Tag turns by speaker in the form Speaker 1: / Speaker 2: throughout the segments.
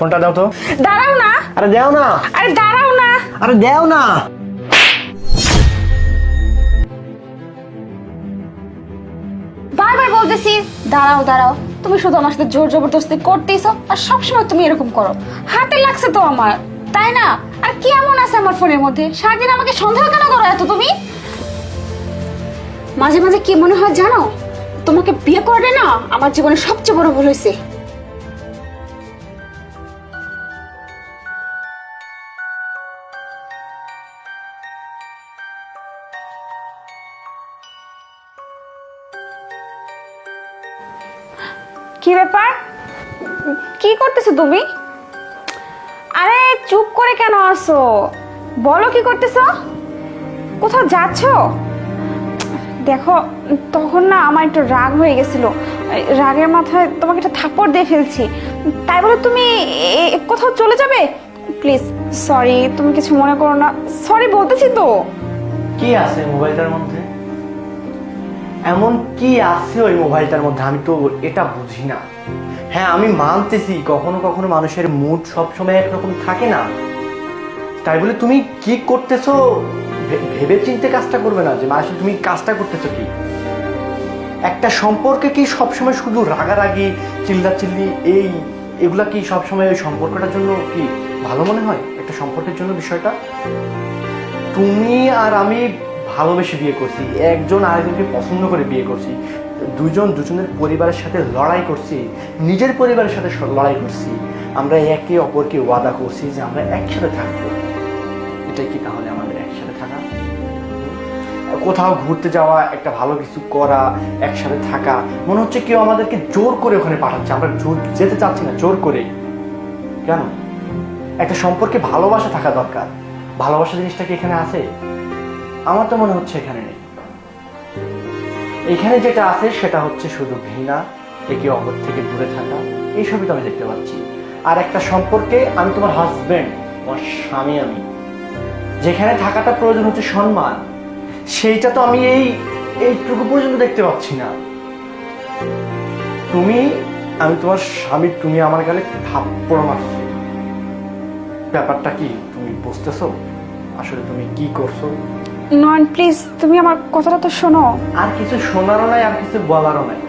Speaker 1: ফোনটা দাও তো।
Speaker 2: দাঁড়াও না।
Speaker 1: আরে দেও না।
Speaker 2: আরে দাঁড়াও না।
Speaker 1: আরে দেও না।
Speaker 2: বারবার বলতেছি দাঁড়াও দাঁড়াও। তুমি শুধু আমার সাথে জোর জবরদস্তি করতেইছো আর সবসময় তুমি এরকম করো। হাতে লাগছে তো আমার তাই না? আর কি এমন আছে আমার ফোনের মধ্যে? সারাদিন আমাকে সন্দেহ কেন করো এত তুমি? মাঝে মাঝে কি মনে হয় জানো? তোমাকে বিয়ে করে না আমার জীবনে সবচেয়ে বড় ভুল হয়েছে। কি ব্যাপার? কি করতেছো তুমি? আরে, চুপ করে কেন আসো বলো কি করতেছো? কোথাও যাচ্ছ? দেখো, তখন না আমার একটু রাগ হয়ে গেছিল। রাগের মাথায় তোমাকে একটা থাপ্পড় দিয়ে ফেলছি। তাই বলে তুমি কোথাও চলে যাবে? প্লিজ, সরি, তুমি কিছু মনে করো না। সরি বলতেছি তো।
Speaker 1: কি আছে মোবাইলটার মধ্যে? এমন কি আছে ওই মোবাইলটার মধ্যে? আমি তো এটা বুঝি না। হ্যাঁ আমি মানতেছি, কখনো কখনো মানুষের মুড সবসময় একরকম থাকে না। তাই বলে তুমি কি করতেছো? ভেবে চিনতে কাজটা করবে না যে আসলে তুমি কাজটা করতেছো কি? একটা সম্পর্কে কি সবসময় শুধু রাগারাগি, চিল্লাচিল্লি, এই, এগুলা কি সবসময় ওই সম্পর্কটার জন্য কি ভালো মনে হয়? একটা সম্পর্কের জন্য বিষয়টা? তুমি আর আমি ভালোবেসে বিয়ে করছি, একজন আরেকজনকে পছন্দ করে বিয়ে করছি, দুজন দুজনের পরিবারের সাথে লড়াই করছি, নিজের পরিবারের সাথে লড়াই করছি, আমরা একে অপরকে ওয়াদা করছি যে আমরা একসাথে থাকব। এটাই কি তাহলে আমাদের একসাথে থাকা? কোথাও ঘুরতে যাওয়া, একটা ভালো কিছু করা, একসাথে থাকা, মনে হচ্ছে কেউ আমাদেরকে জোর করে ওখানে পাঠাচ্ছে। আমরা জোর, যেতে চাচ্ছি না, জোর করে কেন? একটা সম্পর্কে ভালোবাসা থাকা দরকার। ভালোবাসা জিনিসটা কি এখানে আছে? আমার তো মনে হচ্ছে এখানে নেই। এখানে যেটা আছে সেটা হচ্ছে শুধু ঘৃণা, একে অপর থেকে দূরে থাকা, এইসবই তো আমি দেখতে পাচ্ছি। আর একটা সম্পর্কে আমি তোমার হাজবেন্ড তোমার স্বামী আমি। যেখানে থাকাটা প্রয়োজন হচ্ছে সম্মান। সেইটা তো আমি এই, এইটুকু পর্যন্ত দেখতে পাচ্ছি না। তুমি, আমি তোমার স্বামী, তুমি আমার গালে থাপ্পড় মারছো। ব্যাপারটা কি তুমি বুঝতেছো? আসলে তুমি কি করছ?
Speaker 2: নয়ন প্লিজ তুমি আমার কথাটা তো শোনো।
Speaker 1: আর কিছু শোনারও নাই, আর কিছু বলারও নাই।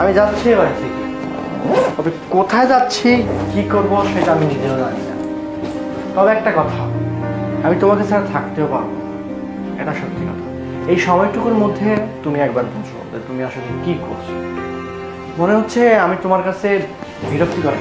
Speaker 1: আমি যাচ্ছি এবার তবে কোথায় যাচ্ছি, কি করব সেটা আমি নিজেও জানি না। তবে একটা কথা, আমি তোমাকে ছাড়া থাকতেও পারব এটা সত্যি কথা। এই সময়টুকুর মধ্যে তুমি একবার বুঝো তুমি আসলে কি করছ। মনে হচ্ছে আমি তোমার কাছে বিরক্তিকর